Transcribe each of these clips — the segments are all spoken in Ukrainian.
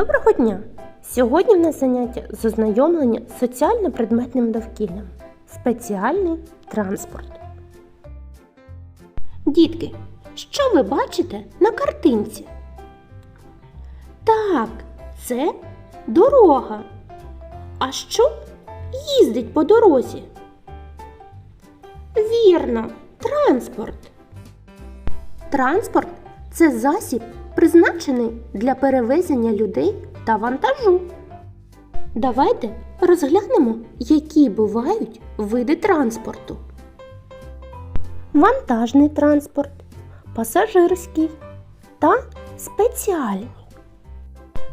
Доброго дня! Сьогодні в нас заняття з ознайомлення з соціально-предметним довкіллям. Спеціальний транспорт. Дітки, що ви бачите на картинці? Так, це дорога. А що їздить по дорозі? Вірно, транспорт. Транспорт це засіб, призначений для перевезення людей та вантажу. Давайте розглянемо, які бувають види транспорту. Вантажний транспорт, пасажирський та спеціальний.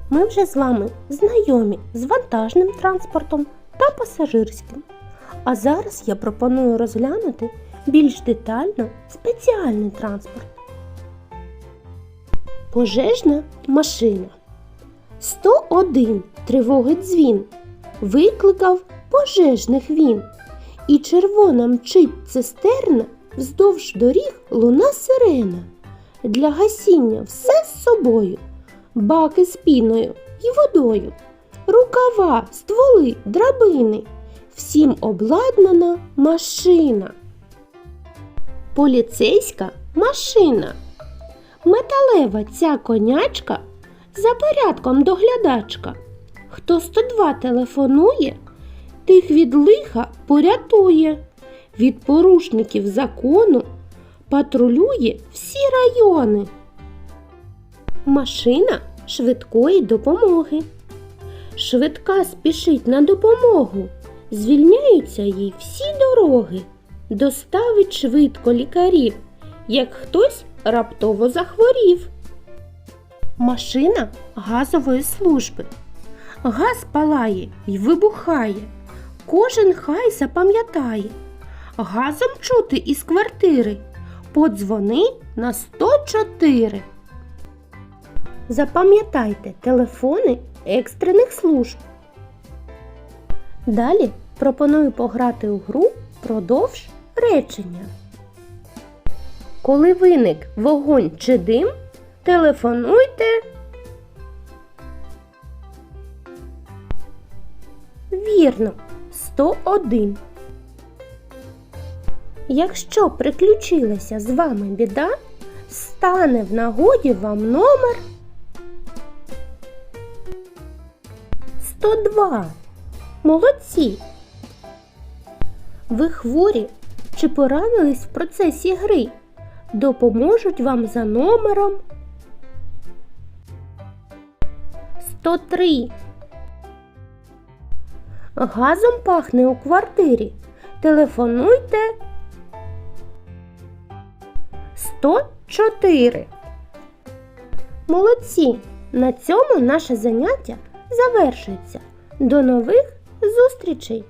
Ми вже з вами знайомі з вантажним транспортом та пасажирським. А зараз я пропоную розглянути більш детально спеціальний транспорт. Пожежна машина. 101 тривоги дзвін. Викликав пожежних він. І червона мчить цистерна, вздовж доріг луна сирена. Для гасіння все з собою, баки з піною і водою, рукава, стволи, драбини. Всім обладнана машина. Поліцейська машина. Металева ця конячка за порядком доглядачка. Хто 102 телефонує, тих від лиха порятує, від порушників закону патрулює всі райони. Машина швидкої допомоги. Швидка спішить на допомогу. Звільняються їй всі дороги. Доставить швидко лікарів, як хтось раптово захворів. Машина газової служби. Газ палає й вибухає. Кожен хай запам'ятає. Газом чути із квартири. Подзвони на 104. Запам'ятайте телефони екстрених служб. Далі пропоную пограти у гру продовж речення. Коли виник вогонь чи дим, телефонуйте. Вірно, 101. Якщо приключилася з вами біда, стане в нагоді вам номер 102. Молодці! Ви хворі чи поранились в процесі гри? Допоможуть вам за номером 103. Газом пахне у квартирі. Телефонуйте 104. Молодці! На цьому наше заняття завершується. До нових зустрічей!